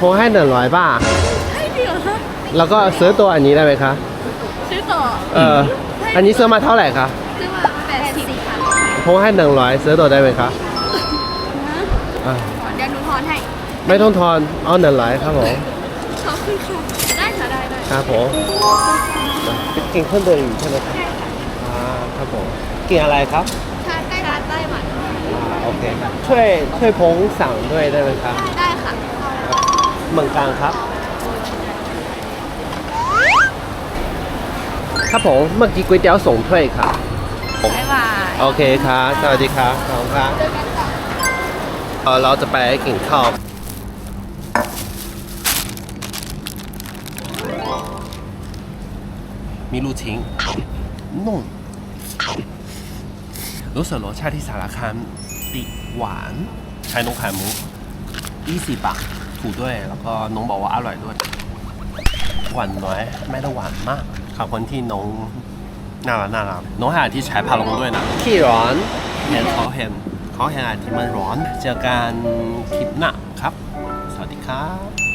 ผมให้หนึ่งร้อยบาทให้เดียวนะแล้วก็ซื้อตัวอันนี้ได้ไหมคะ ซื้อต่อเออ อันนี้ซื้อมาเท่าไหร่คะ ซื้อมาแปดสิบค่ะผมให้หนึ่งร้อยซื้อตัวได้ไหมคะอะเดี๋ยวหนูทอนให้ ไม่ต้องทอน เอาหนึ่งร้อยครับผม ขอบคุณค่ะ ได้ค่ะได้ได้ครับผมกินเครื่องดื่มใช่ไหมครับอ่าครับผมกินอะไรครับชาใต้ร้านไต้หวันอ่าโอเคช่วยช่วยพงสั่งด้วยได้ไหมครับ ได้ค่ะ เมืองกลางครับ ครับผมเมื่อกี้ก๋วยเตี๋ยวส่งถ้วยครับบ๊ายบายโอเคครับสวัสดีครับขอบคุณครับเอ่อเราจะไปกินข้าวมีลูกชิ้นนุ่มรู้สึกรสชาติที่สารคามติดหวาน ใช้นมไข่มุก20บาท ถูกด้วย แล้วก็น้องบอกว่าอร่อยด้วย หวานน้อย ไม่ได้หวานมากขอบคนที่น้องน่ารักน่ารักน้องหาที่ใช้พาลงด้วยนะที่ร้อนเห็นเขาเห็นเขาเห็นอาที่มันร้อน เจอกันคลิปหน้าครับ สวัสดีครับ